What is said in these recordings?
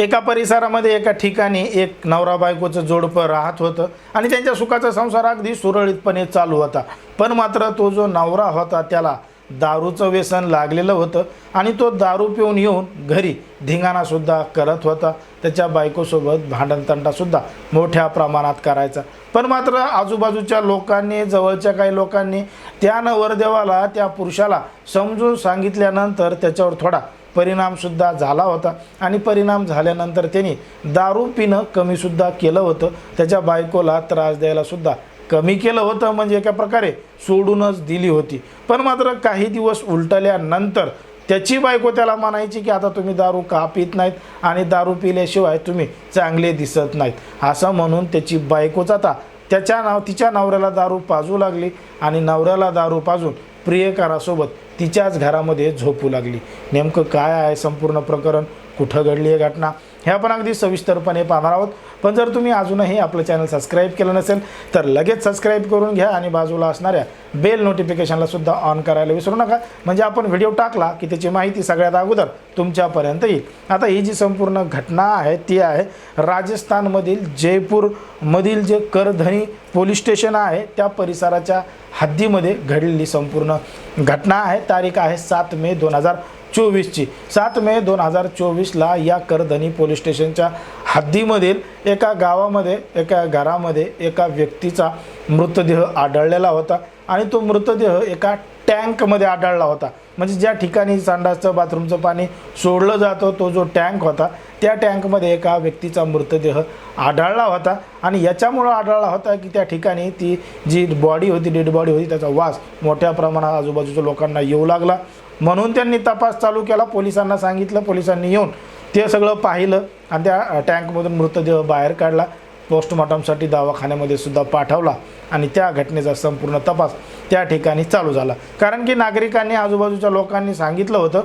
एका परिसरामध्ये एका ठिकाणी एक नवरा बायकोचं जोडपं राहत होतं आणि त्यांच्या सुखाचा संसार अगदी सुरळीतपणे चालू होता. पण मात्र तो जो नवरा होता त्याला दारूचं व्यसन लागलेलं होतं आणि तो दारू पिऊन येऊन घरी धिंगाणासुद्धा करत होता. त्याच्या बायकोसोबत भांडणतंडासुद्धा मोठ्या प्रमाणात करायचा. पण मात्र आजूबाजूच्या लोकांनी जवळच्या काही लोकांनी त्या नवरदेवाला त्या पुरुषाला समजून सांगितल्यानंतर त्याच्यावर थोडा परिणामसुद्धा झाला होता. आणि परिणाम झाल्यानंतर त्यांनी दारू पिणं कमीसुद्धा केलं होतं. त्याच्या बायकोला त्रास द्यायलासुद्धा कमी केलं होतं. म्हणजे एका प्रकारे सोडूनच दिली होती. पण मात्र काही दिवस उलटल्यानंतर त्याची बायको त्याला म्हणायची की आता तुम्ही दारू का पित नाहीत? आणि दारू पिल्याशिवाय तुम्ही चांगले दिसत नाहीत. असं म्हणून त्याची बायकोच आता त्याच्या नाव तिच्या नवऱ्याला दारू पाजू लागली. आणि नवऱ्याला दारू पाजून प्रियकारासोबत तिच्याच घरामध्ये झोपू लागली. नेमकं काय आहे संपूर्ण प्रकरण? कुठं घडली आहे घटना? हे आपण अगदी सविस्तरपणे पाहणार आहोत. पण जर तुम्ही अजूनही आपलं चॅनल सबस्क्राईब केलं नसेल तर लगेच सबस्क्राईब करून घ्या आणि बाजूला असणाऱ्या बेल नोटिफिकेशनला सुद्धा ऑन करायला विसरू नका. म्हणजे आपण व्हिडिओ टाकला की त्याची माहिती सगळ्यात अगोदर तुमच्यापर्यंत येईल. आता ही जी संपूर्ण घटना आहे ती आहे राजस्थानमधील जयपूरमधील जे करधनी पोलीस स्टेशन आहे त्या परिसराच्या हद्दीमध्ये घडलेली संपूर्ण घटना आहे. तारीख आहे सात मे दोन हजार चोवीसची. सात मे दोन हजार चोवीसला या करधनी पोलीस स्टेशनच्या हद्दीमधील एका गावामध्ये एका घरामध्ये एका व्यक्तीचा मृतदेह आढळलेला होता आणि तो मृतदेह एका टँकमध्ये आढळला होता. म्हणजे ज्या ठिकाणी संडासचं बाथरूमचं पाणी सोडलं जातं तो जो टँक होता त्या टँकमध्ये एका व्यक्तीचा मृतदेह आढळला होता. आणि याच्यामुळं आढळला होता की त्या ठिकाणी ती जी बॉडी होती डेड बॉडी होती त्याचा वास मोठ्या प्रमाणात आजूबाजूच्या लोकांना येऊ लागला. म्हणून त्यांनी तपास चालू केला. पोलिसांना सांगितलं पोलिसांनी येऊन ते सगळं पाहिलं आणि त्या टँकमधून मृतदेह बाहेर काढला. पोस्टमॉर्टमसाठी दवाखान्यामध्ये सुद्धा पाठवला आणि त्या घटनेचा संपूर्ण तपास त्या ठिकाणी चालू झाला. कारण की नागरिकांनी आजूबाजूच्या लोकांनी सांगितलं होतं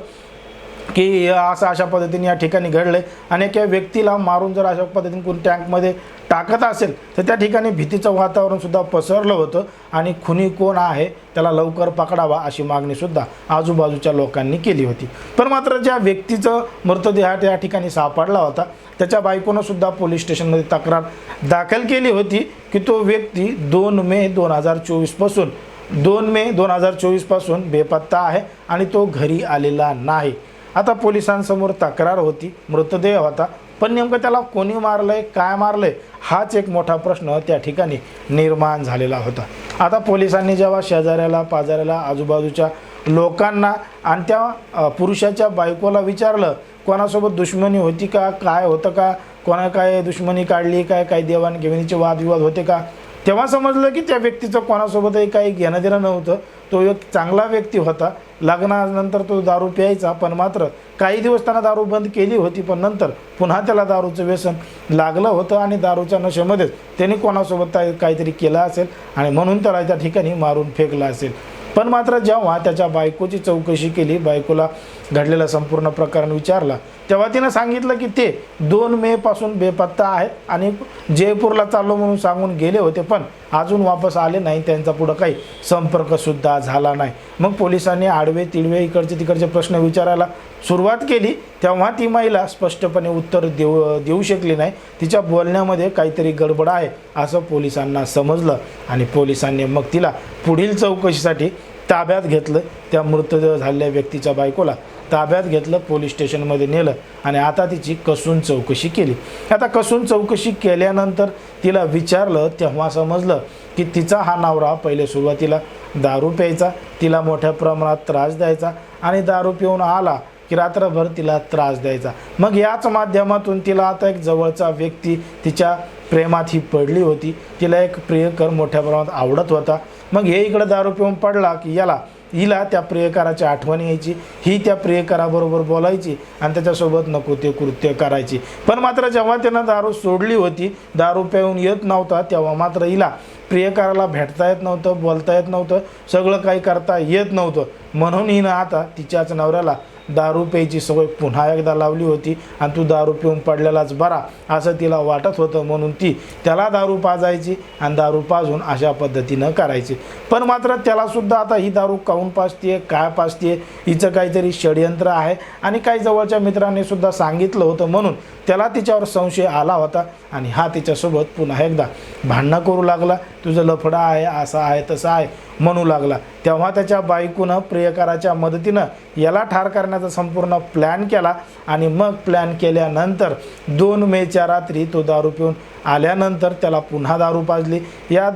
की असं अशा पद्धतीने या ठिकाणी घडलं आणि एका व्यक्तीला मारून जर अशा पद्धतीने कोणी टँकमध्ये टाकत असेल तर त्या ठिकाणी भीतीचं वातावरणसुद्धा पसरलं होतं आणि खुनी कोण आहे त्याला लवकर पकडावा अशी मागणीसुद्धा आजूबाजूच्या लोकांनी केली होती. पण मात्र ज्या व्यक्तीचं मृतदेह त्या ठिकाणी सापडला होता त्याच्या बायकोनंसुद्धा पोलीस स्टेशनमध्ये तक्रार दाखल केली होती की तो व्यक्ती दोन मे दोन हजार चोवीसपासून दोन मे दोन हजार चोवीसपासून बेपत्ता आहे आणि तो घरी आलेला नाही. आता पोलिसांसमोर तक्रार होती. मृतदेह होता. पण नेमकं त्याला कोणी मारलंय काय मारलंय हाच एक मोठा प्रश्न त्या ठिकाणी निर्माण झालेला होता. आता पोलिसांनी जेव्हा शेजाऱ्याला पाजाऱ्याला आजूबाजूच्या लोकांना आणि त्या पुरुषाच्या बायकोला विचारलं कोणासोबत दुश्मनी होती का? काय होतं का? कोणा काय दुश्मनी काढली? काय काय देवाणघेवाणीचे वादविवाद होते का? तेव्हा समजलं की त्या व्यक्तीचं कोणासोबतही काही घेणं देणं नव्हतं. तो एक चांगला व्यक्ती होता. लग्नानंतर तो दारू प्यायचा पण मात्र काही दिवस त्यांना दारू बंद केली होती पण नंतर पुन्हा त्याला दारूचं व्यसन लागलं होतं आणि दारूच्या नशेमध्येच त्याने कोणासोबत काहीतरी केलं असेल आणि म्हणून त्याला त्या ठिकाणी मारून फेकलं असेल. पण मात्र जेव्हा त्याच्या बायकोची चौकशी केली बायकोला घडलेला संपूर्ण प्रकरण विचारला तेव्हा तिनं सांगितलं की ते दोन मे पासून बेपत्ता आहेत आणि जयपूरला चाललो म्हणून सांगून गेले होते. पण अजून वापस आले नाही त्यांचा पुढं काही संपर्कसुद्धा झाला नाही. मग पोलिसांनी आडवे तिडवे इकडचे तिकडचे प्रश्न विचारायला सुरुवात केली. तेव्हा ती महिला स्पष्टपणे उत्तर देऊ देऊ शकली नाही. तिच्या बोलण्यामध्ये काहीतरी गडबड आहे असं पोलिसांना समजलं. आणि पोलिसांनी मग तिला पुढील चौकशीसाठी ताब्यात घेतलं त्या मृतदेह झालेल्या व्यक्तीच्या बायकोला ताब्यात घेतलं पोलीस स्टेशनमध्ये नेलं आणि आता तिची कसून चौकशी केली. आता कसून चौकशी केल्यानंतर तिला विचारलं तेव्हा समजलं की तिचा हा नवरा पहिले सुरुवातीला दारू प्यायचा तिला मोठ्या प्रमाणात त्रास द्यायचा आणि दारू पिऊन आला की रात्रभर तिला त्रास द्यायचा. मग याच माध्यमातून तिला आता एक जवळचा व्यक्ती तिच्या प्रेमात ही पडली होती. तिला एक प्रियकर मोठ्या प्रमाणात आवडत होता. मग हे इकडं दारू पिऊन पडला की याला हिला त्या प्रियकराची आठवण यायची. ही त्या प्रियकराबरोबर बोलायची आणि त्याच्यासोबत नको ते कृत्य करायची. पण मात्र जेव्हा त्यानं दारू सोडली होती दारू पिऊन येत नव्हता तेव्हा मात्र हिला प्रियकराला भेटता येत नव्हतं बोलता येत नव्हतं सगळं काही करता येत नव्हतं. म्हणून हिनं आता तिच्याच नवऱ्याला दारू प्यायची सवय पुन्हा एकदा लावली होती आणि तू दारू पिऊन पडलेलाच बरा असं तिला वाटत होतं. म्हणून ती त्याला दारू पाजायची आणि दारू पाजून अशा पद्धतीनं करायची. पण मात्र त्यालासुद्धा आता ही दारू काऊन पाजते काय पाजते हिचं काहीतरी षडयंत्र आहे. आणि काही जवळच्या मित्रांनी सुद्धा सांगितलं होतं म्हणून त्याला तिच्यावर संशय आला होता आणि हा तिच्यासोबत पुन्हा एकदा भांडणं करू लागला. तुझं लफडा आहे असं आहे तसं आहे म्हणू लागला. तेव्हा त्याच्या बायकोनं प्रियकराच्या मदतीनं याला ठार करण्याचा संपूर्ण प्लॅन केला आणि मग प्लॅन केल्यानंतर दोन मेच्या रात्री तो दारू पिऊन आल्यानंतर त्याला पुन्हा दारू पाजली. या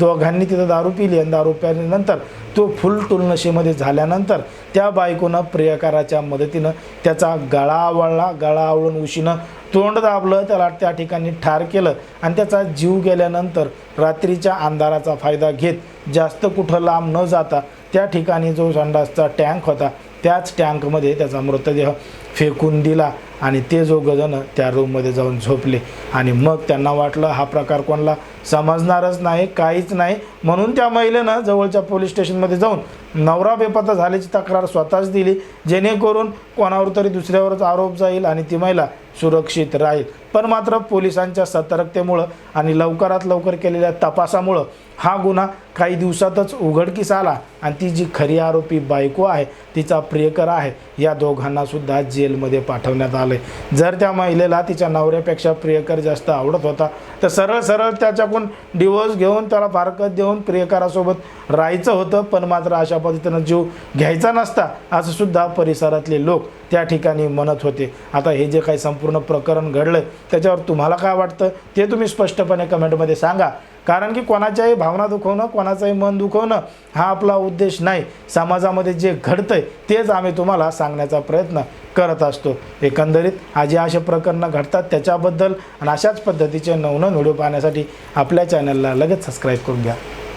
दोघांनी तिथं दारू पिली आणि दारू प्यायल्यानंतर तो फुल टुलनशीमध्ये झाल्यानंतर त्या बायकोनं प्रियकराच्या मदतीनं त्याचा गळा आवळला. गळा आवळून उशीनं तोंड दाबलं. त्याला त्या ठिकाणी ठार केलं आणि त्याचा जीव गेल्यानंतर रात्रीच्या अंधाराचा फायदा घेत जास्त कुठं लांब न जाता त्या ठिकाणी जो संडासचा टँक होता त्याच टँकमध्ये त्याचा मृतदेह फेकून दिला आणि ते जो गजन त्या रूममध्ये जाऊन झोपले. आणि मग त्यांना वाटलं हा प्रकार कोणाला? समजणारच नाही काहीच नाही. म्हणून त्या महिलेनं जवळच्या पोलीस स्टेशनमध्ये जाऊन नवरा बेपत्ता झाल्याची तक्रार स्वतःच दिली. जेणेकरून कोणावर तरी दुसऱ्यावरच आरोप जाईल आणि ती महिला सुरक्षित राहील. पण मात्र पोलिसांच्या सतर्कतेमुळं आणि लवकरात लवकर केलेल्या तपासामुळं हा गुन्हा काही दिवसातच उघडकीस आला. आणि ती जी खरी आरोपी बायको आहे तिचा प्रियकर आहे या दोघांनासुद्धा जेलमध्ये पाठवण्यात आले जर त्या महिलेला तिच्या नवऱ्यापेक्षा प्रियकर जास्त आवडत होता तर सरळ सरळ त्याच्याकडून डिवोर्स घेऊन त्याला फारकत देऊन प्रियकरासोबत राहायचं होतं पण मात्र अशा पद्धतीनं जीव घ्यायचा नसता असं सुद्धा परिसरातले लोक त्या ठिकाणी म्हणत होते. आता हे जे काही संपूर्ण प्रकरण घडलं त्याच्यावर तुम्हाला काय वाटतं? ते तुम्ही स्पष्टपणे कमेंटमध्ये सांगा. कारण की कोणाच्याही भावना दुखवणं कोणाचंही मन दुखवणं हा आपला उद्देश नाही. समाजामध्ये जे घडतंय तेच आम्ही तुम्हाला सांगण्याचा प्रयत्न करत असतो. एकंदरीत आज जे असे प्रकरणं घडतात त्याच्याबद्दल आणि अशाच पद्धतीचे नवनवीन व्हिडिओ पाहण्यासाठी आपल्या चॅनलला लगेच सबस्क्राईब करून घ्या.